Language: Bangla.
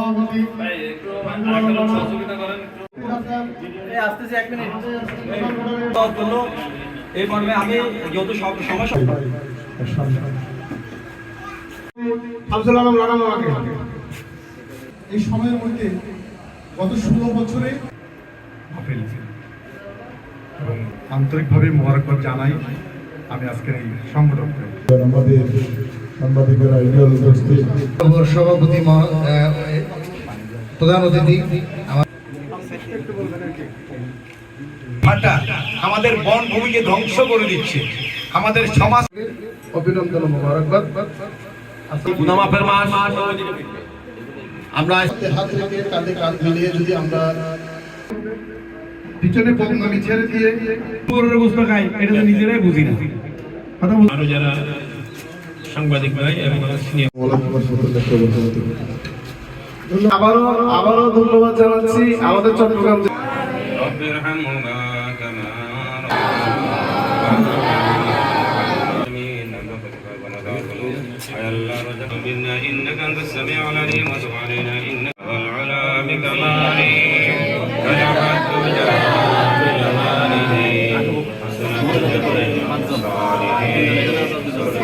সভাপতি আসতেছি এক মিনিট। এই মর্মে আমি যত সমস্যা আফজল আলম লাগানো আগে এই সময়ের মধ্যে গত ষোলো বছরে এবং আন্তরিকভাবে মোবারকবাদ জানাই আমি আজকের এই সংগঠনকে। আমাদের সাংবাদিকেরা ইন্ডিয়াল উপস্থিত। সভাপতি প্রধান অতিথি আমাদের বন ভূমিকে ধ্বংস করে দিচ্ছে। আমাদের সমাজ অভিনন্দন ও মোবারকবাদ গুনামাফের মাস। আমরা হাত রেখে কাঁধে কাঁধ মিলিয়ে যদি আমরা পিছনে ছেড়ে দিয়ে আরও যারা সাংবাদিক ভাই এবং সিনিয়র আবারও আবারও ধন্যবাদ জানাচ্ছি আমাদের চট্টগ্রাম إنك أنت السميع العليم وتب علينا إنك العلا بكماله فجعلت بجلال بجماله حسن الجبر الصالحين